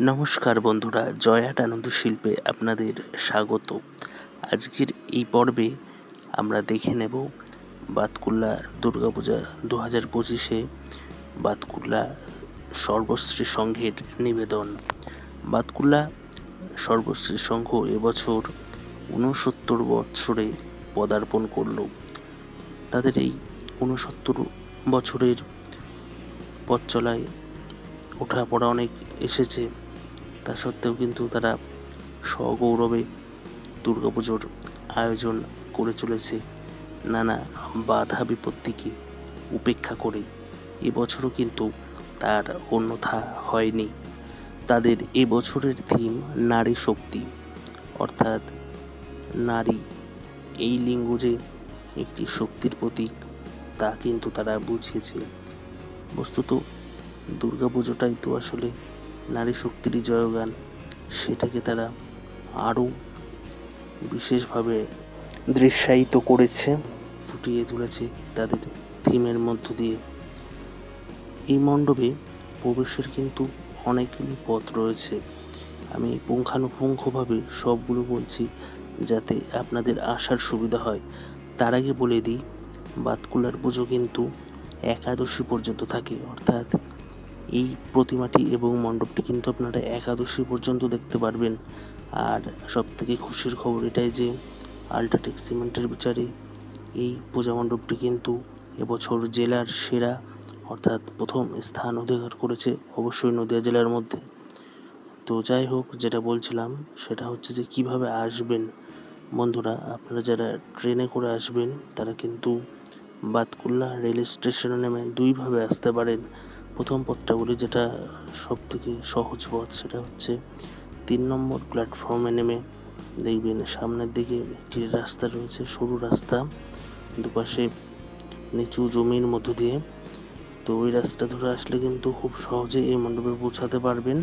নমস্কার বন্ধুরা জয়াট আনন্দ শিল্পে আপনাদের স্বাগত। আজকের এই পর্বে আমরা দেখে নেব বাতকুল্লা দুর্গাপূজা দু হাজার পঁচিশে বাতকুল্লা সর্বশ্রী সংঘের নিবেদন। বাতকুল্লা সর্বশ্রী সংঘ এবছর ঊনসত্তর বৎসরে পদার্পণ করল। তাদের এই ঊনসত্তর বছরের পথ চলায় ওঠাপড়া অনেক এসেছে। তা সত্ত্বেও কিন্তু তারা সগৌরবে দুর্গাপুজোর আয়োজন করে চলেছে। নানা বাধা বিপত্তিকে উপেক্ষা করে এবছরও কিন্তু তার অন্যথা হয়নি। তাদের এবছরের থিম নারী শক্তি। অর্থাৎ নারী এই লিঙ্গ যে একটি শক্তির প্রতীক, তা কিন্তু তারা বুঝিয়েছে। বস্তুত দুর্গাপুজোটাই তো আসলে নারী শক্তিরই জয়গান সেটাকে তারা আরও বিশেষভাবে দৃশ্যায়িত করেছে। ফুটিয়ে তুলেছে তাদের থিমের মধ্য দিয়ে। এই মণ্ডপে প্রবেশের কিন্তু অনেকগুলি পথ রয়েছে। আমি পুঙ্খানুপুঙ্খভাবে সবগুলো বলছি যাতে আপনাদের আসার সুবিধা হয়। তার আগে বলে দিই বাতকুলার পুজো কিন্তু একাদশী পর্যন্ত থাকে অর্থাৎ এই প্রতিমাটি এবং মণ্ডপটি কিন্তু আপনারা একাদশী পর্যন্ত দেখতে পারবেন। আর সবথেকে খুশির খবর এটাই যে, আল্ট্রাটেক সিমেন্টের বিচারে এই পূজা মণ্ডপটি কিন্তু এবছর জেলার সেরা, অর্থাৎ প্রথম স্থান অধিকার করেছে অবশ্যই নদিয়া জেলার মধ্যে। তো যাই হোক, যেটা বলছিলাম, সেটা হচ্ছে যে কীভাবে আসবেন? বন্ধুরা, আপনারা যারা ট্রেনে করে আসবেন, তারা কিন্তু বাতকুল্লা রেল স্টেশনে নেমে দুইভাবে আসতে পারেন। প্রথম পথটা বলি যেটা সব থেকে সহজ পথ সেটা হচ্ছে তিন নম্বর প্ল্যাটফর্মে নেমে দেখবেন সামনের দিকে একটি রাস্তা রয়েছে, সরু রাস্তা। দুপাশে নিচু জমির মধ্য দিয়ে। তো ওই রাস্তা ধরে আসলে কিন্তু খুব সহজে এই মণ্ডপে পৌঁছাতে পারবেন।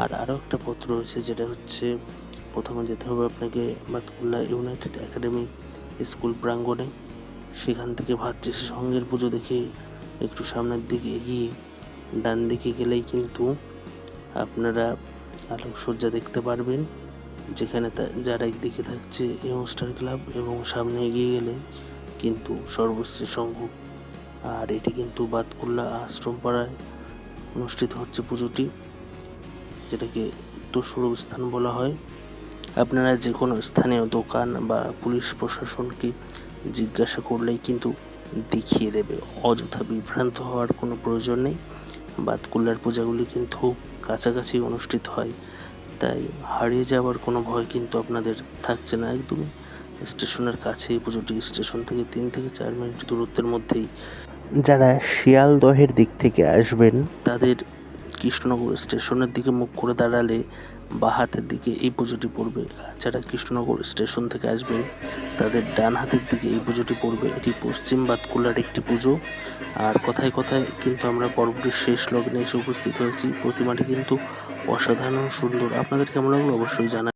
আর আরও একটা পথ রয়েছে যেটা হচ্ছে প্রথমে যেতে হবে আপনাকে বাতকুল্লা ইউনাইটেড একাডেমি স্কুল প্রাঙ্গণে। সেখান থেকে ভাতৃ সঙ্গের পুজো দেখে একটু সামনের দিকে এগিয়ে ডান দিকে গেলেই কিন্তু আপনারা আলোকসজ্জা দেখতে পারবেন। যেখানে যার একদিকে থাকছে ইয়ংস্টার ক্লাব এবং সামনে এগিয়ে গেলে কিন্তু সর্বশ্রী সংঘ। আর এটি কিন্তু বাতকুল্লা আশ্রম পাড়ায় অনুষ্ঠিত হচ্ছে পুজোটি, যেটাকে দোসরব স্থান বলা হয়। আপনারা যে কোনো স্থানীয় দোকান বা পুলিশ প্রশাসনকে জিজ্ঞাসা করলেই কিন্তু দেখিয়ে দেবে। অযথা বিভ্রান্ত হওয়ার কোনো প্রয়োজন নেই। বাতকুল্লার পূজাগুলি কিন্তু কাছাকাছি অনুষ্ঠিত হয়। তাই হারিয়ে যাওয়ার কোনো ভয় কিন্তু আপনাদের থাকছে না একদমই। স্টেশনের কাছে এই পুজোটি স্টেশন থেকে তিন থেকে চার মিনিট দূরত্বের মধ্যেই যারা শিয়ালদহের দিক থেকে আসবেন তাদের কৃষ্ণনগর স্টেশনের দিকে মুখ করে দাঁড়ালে বা হাতের দিকে এই পুজোটি পড়বে। যারা কৃষ্ণনগর স্টেশন থেকে আসবে, তাদের ডান হাতের দিকে এই পুজোটি পড়বে। এটি পশ্চিম বাতকুলার একটি পুজো। আর কথায় কথায় কিন্তু আমরা পর্বটির শেষ লগ্নে এসে উপস্থিত হয়েছি। প্রতিমাটি কিন্তু অসাধারণ সুন্দর। আপনাদের কেমন লাগল অবশ্যই জানা